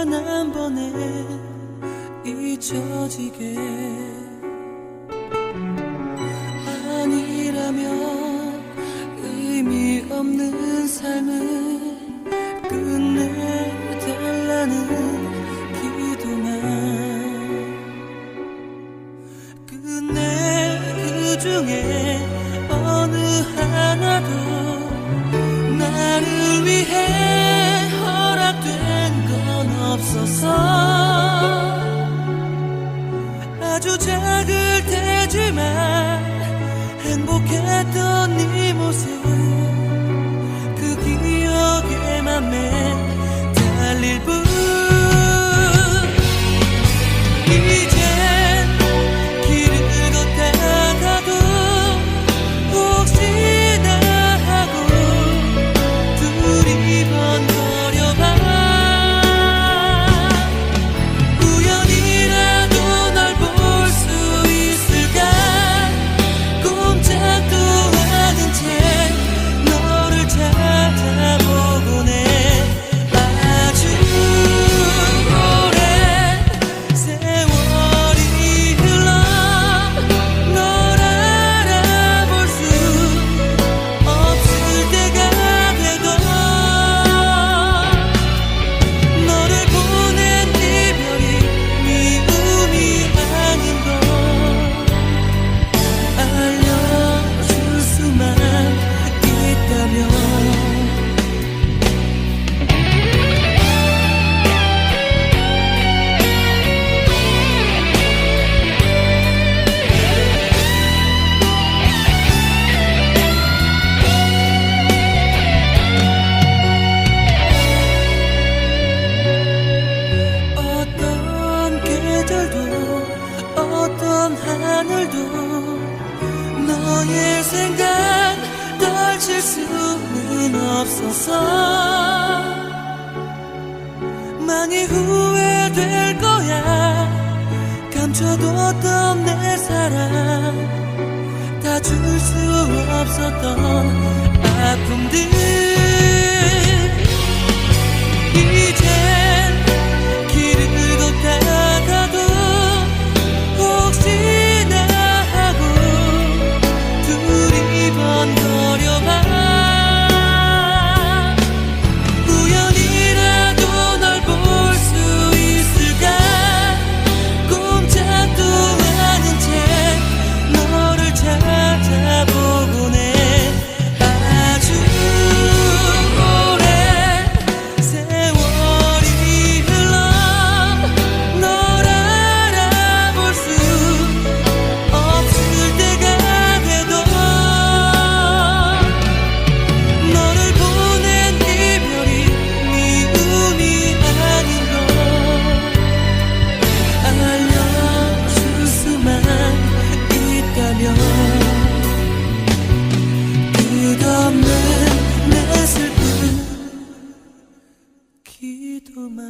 단 한 번에 잊혀지게. 아니라면 의미 없는 삶을 끝내달라는 기도만. 끝내 그 중에 없어서 아주 작을 테지만 행복했던 네 모습 그 기억에 맘에 달릴 뿐 너의 생각 떨칠 수는 없어서 많이 후회될 거야. 감춰뒀던 내 사랑 다 줄 수 없었던 아픔들 地图吗？